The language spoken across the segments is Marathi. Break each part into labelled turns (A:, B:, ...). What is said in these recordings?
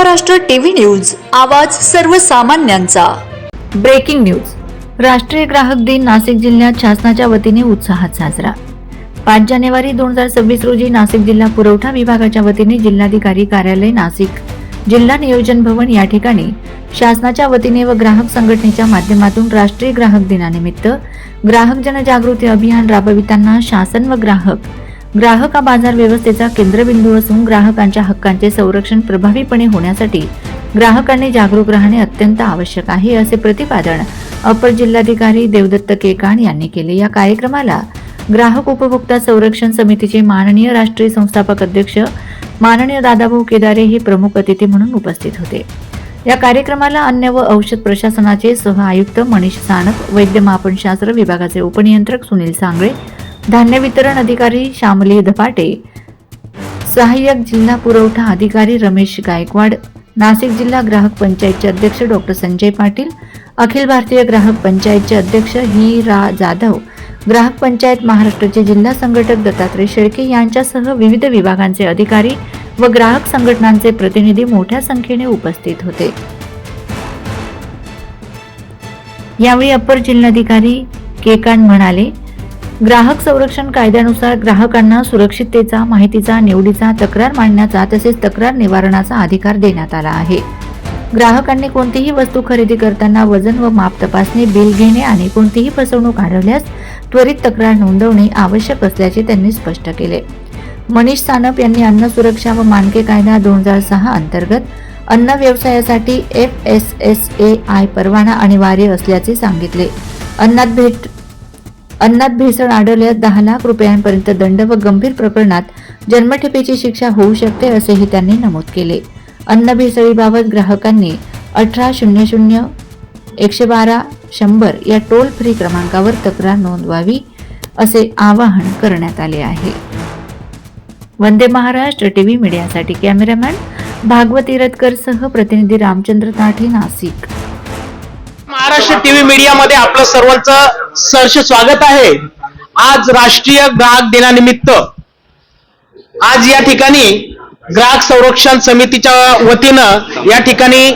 A: महाराष्ट्र टीव्ही न्यूज आवाज सर्वसामान्यांचा.
B: Breaking news. राष्ट्रीय ग्राहक दिन नाशिक जिल्ह्यात शासनाच्या वतीने उत्साहात साजरा. पाच जानेवारी दोन हजार सव्वीस रोजी नाशिक जिल्हा पुरवठा विभागाच्या वतीने जिल्हाधिकारी कार्यालय नाशिक जिल्हा नियोजन भवन या ठिकाणी शासनाच्या वतीने व ग्राहक संघटनेच्या माध्यमातून राष्ट्रीय ग्राहक दिनानिमित्त ग्राहक जनजागृती अभियान राबविताना शासन व ग्राहक ग्राहक हा बाजार व्यवस्थेचा केंद्रबिंदू असून ग्राहकांच्या हक्कांचे संरक्षण प्रभावीपणे होण्यासाठी ग्राहकांनी जागरूक राहणे अत्यंत आवश्यक आहे असे प्रतिपादन अपर जिल्हाधिकारी देवदत्त केकाण यांनी केले. या कार्यक्रमाला ग्राहक उपभोक्ता संरक्षण समितीचे माननीय राष्ट्रीय संस्थापक अध्यक्ष माननीय दादाभाऊ केदारे हे प्रमुख अतिथी म्हणून उपस्थित होते. या कार्यक्रमाला अन्न व औषध प्रशासनाचे सह आयुक्त मनीष सानप वैद्यमापनशास्त्र विभागाचे उपनियंत्रक सुनील सांगळे धान्य वितरण अधिकारी श्यामली धपाटे सहाय्यक जिल्हा पुरवठा अधिकारी रमेश गायकवाड नाशिक जिल्हा ग्राहक पंचायतचे अध्यक्ष डॉक्टर संजय पाटील अखिल भारतीय ग्राहक पंचायतचे अध्यक्ष ही रा. जाधव ग्राहक पंचायत महाराष्ट्राचे जिल्हा संघटक दत्तात्रय शेळके यांच्यासह विविध विभागांचे अधिकारी व ग्राहक संघटनांचे प्रतिनिधी मोठ्या संख्येने उपस्थित होते. यावेळी अपर जिल्हाधिकारी केकान म्हणाले ग्राहक संरक्षण कायद्यानुसार ग्राहकांना सुरक्षिततेचा माहितीचा निवडीचा तक्रार मांडण्याचा तसेच तक्रार निवारणाचा अधिकार देण्यात आला आहे. ग्राहकांनी कोणतीही वस्तू खरेदी करताना वजन व माप तपासणी बिल घेणे आणि कोणतीही फसवणूक आढळल्यास त्वरित तक्रार नोंदवणे आवश्यक असल्याचे त्यांनी स्पष्ट केले. मनीष सानप यांनी अन्न सुरक्षा व मानके कायदा दोन हजार सहा अंतर्गत अन्न व्यवसायासाठी F S S A I परवाना अनिवार्य असल्याचे सांगितले. अन्नात भेट अन्नात भेसळ आढळल्यास दहा लाख रुपयांपर्यंत दंड व गंभीर प्रकरणात जन्मठेपेची शिक्षा होऊ शकते असेही त्यांनी नमूद केले. अन्न भेसळीबाबत ग्राहकांनी अठरा शून्य शून्य एकशे बारा शंभर या टोल फ्री क्रमांकावर तक्रार नोंदवावी असे आवाहन करण्यात आले आहे. वंदे महाराष्ट्र टीव्ही मीडियासाठी कॅमेरामॅन भागवती रतकरसह प्रतिनिधी रामचंद्र ताठे नाशिक.
C: महाराष्ट्र टीव्ही मीडियामध्ये आपलं सर्वांचं सहर्ष स्वागत आहे. आज राष्ट्रीय ग्राहक दिनानिमित्त आज या ठिकाणी ग्राहक संरक्षण समितीच्या वतीनं या ठिकाणी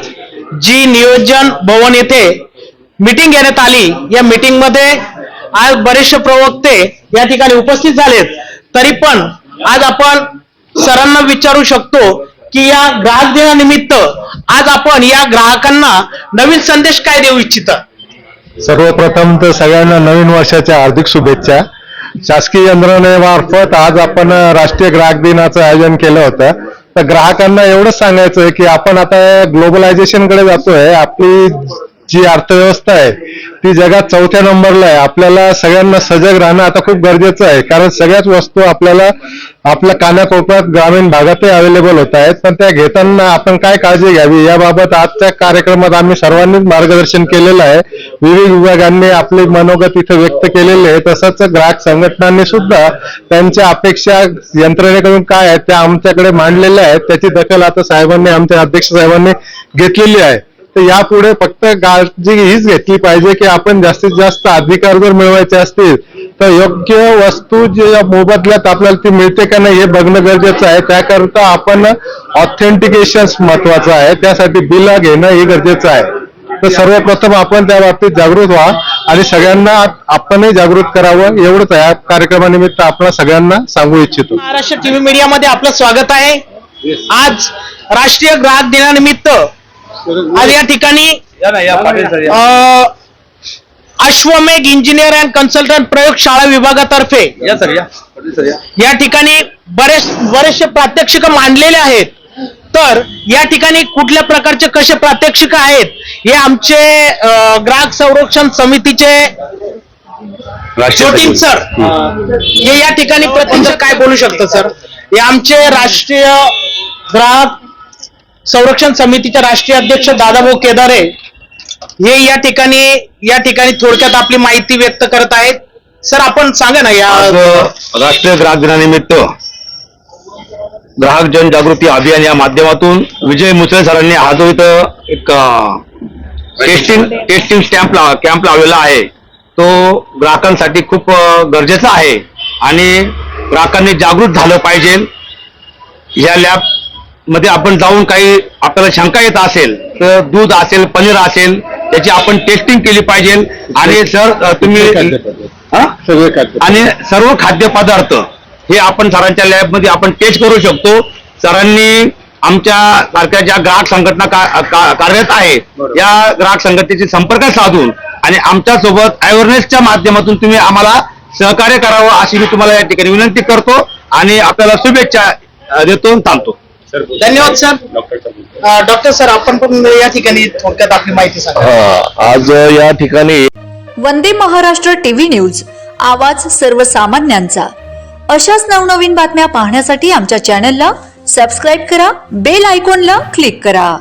C: जी नियोजन भवन येथे मीटिंग घेण्यात आली. या मीटिंगमध्ये आज बरेचसे प्रवक्ते या ठिकाणी उपस्थित झालेत. तरी पण आज आपण सरांना विचारू शकतो की या ग्राहक दिनानिमित्त आज आपण या ग्राहकांना नवीन संदेश काय देऊ इच्छिता?
D: सर्वप्रथम तर सगळ्यांना नवीन वर्षाच्या हार्दिक शुभेच्छा. शासकीय यंत्रणेमार्फत आज आपण राष्ट्रीय ग्राहक दिनाचं आयोजन केलं होतं. तर ग्राहकांना एवढंच सांगायचं आहे की आपण आता ग्लोबलायझेशनकडे जातोय. आपली जी अर्थव्यवस्था आहे ती जगात चौथ्या नंबरला आहे. आपल्याला सगळ्यांना सजग राहणं आता खूप गरजेचं आहे कारण सगळ्याच वस्तू आपल्याला आपल्या कानाकोपऱ्यात ग्रामीण भागातही अवेलेबल होत आहेत. पण त्या घेताना आपण काय काळजी घ्यावी? याबाबत आजच्या कार्यक्रमात आम्ही सर्वांनीच मार्गदर्शन केलेलं आहे. विविध विभागांनी आपले मनोगत इथं व्यक्त केलेले आहे. तसंच ग्राहक संघटनांनी सुद्धा त्यांच्या अपेक्षा यंत्रणेकडून काय आहेत त्या आमच्याकडे मांडलेल्या आहेत. त्याची दखल आता साहेबांनी आमच्या अध्यक्ष साहेबांनी घेतलेली आहे. तर यापुढे फक्त काळजी हीच घेतली पाहिजे की आपण जास्तीत जास्त अधिकार जर मिळवायचे असतील. तर योग्य वस्तू जे मोबदल्यात आपल्याला ती मिळते का नाही हे बघणं गरजेचं आहे. त्याकरता आपण ऑथेंटिकेशन महत्वाचं आहे. त्यासाठी बिल घेणं हे गरजेचं आहे. तर सर्वप्रथम आपण त्या बाबतीत जागृत व्हा आणि सगळ्यांना आपणही जागृत करावं. एवढंच या कार्यक्रमानिमित्त आपण सगळ्यांना सांगू इच्छितो.
C: महाराष्ट्र टीव्ही मीडियामध्ये आपलं स्वागत आहे. आज राष्ट्रीय ग्राहक दिनानिमित्त आज या ठिकाणी अं, अश्वमेघ इंजिनियर अँड कन्सल्टंट प्रयोगशाळा विभागातर्फे या ठिकाणी बरेच बरेचसे प्रात्यक्षिक मांडलेले आहेत. तर या ठिकाणी कुठल्या प्रकारचे कसे प्रात्यक्षिक आहेत हे आमचे अं, ग्राहक संरक्षण समितीचे शूटिंग सर. हे या ठिकाणी प्रत्यक्ष काय बोलू शकतं सर? हे आमचे राष्ट्रीय ग्राहक संरक्षण समितीचे राष्ट्रीय अध्यक्ष दादाभाऊ केदारे हे या ठिकाणी या ठिकाणी थोडक्यात आपली माहिती व्यक्त करत आहेत. सर आपण सांगा ना या
E: राष्ट्रीय ग्राहक दिनानिमित्त ग्राहक जनजागृती अभियान या माध्यमातून विजय मुसळे सरांनी हा जो इथं एक टेस्टिंग टेस्टिंग स्टॅम्प कॅम्प लावलेला आहे. तो ग्राहकांसाठी खूप गरजेचा आहे आणि ग्राहकांनी जागृत झालं पाहिजे. या लॅब मध्ये आपण जाऊन काही आपल्याला शंका येत असेल तर दूध असेल पनीर असेल त्याची आपण टेस्टिंग केली पाहिजे. आणि सर तुम्ही हा? आणि सर्व खाद्यपदार्थ हे आपण सरांच्या लॅबमध्ये आपण टेस्ट करू शकतो. सरांनी आमच्या सारख्या ज्या ग्राहक संघटना कार्यरत आहे या ग्राहक संघटनेशी संपर्क साधून आणि आमच्यासोबत अवेअरनेसच्या माध्यमातून तुम्ही आम्हाला सहकार्य करावं अशी मी तुम्हाला या ठिकाणी विनंती करतो आणि आपल्याला शुभेच्छा देतो थांबतो.
C: धन्यवाद सर. डॉक्टर सर आपण पण या ठिकाणी थोडक्यात आपली माहिती सांगा.
F: हा आज या ठिकाणी
B: वंदे महाराष्ट्र टीव्ही न्यूज आवाज सर्वसामान्यांचा. अशाच नवनवीन बातम्या पाहण्यासाठी आमच्या चॅनलला सबस्क्राईब करा बेल आयकॉनला क्लिक करा.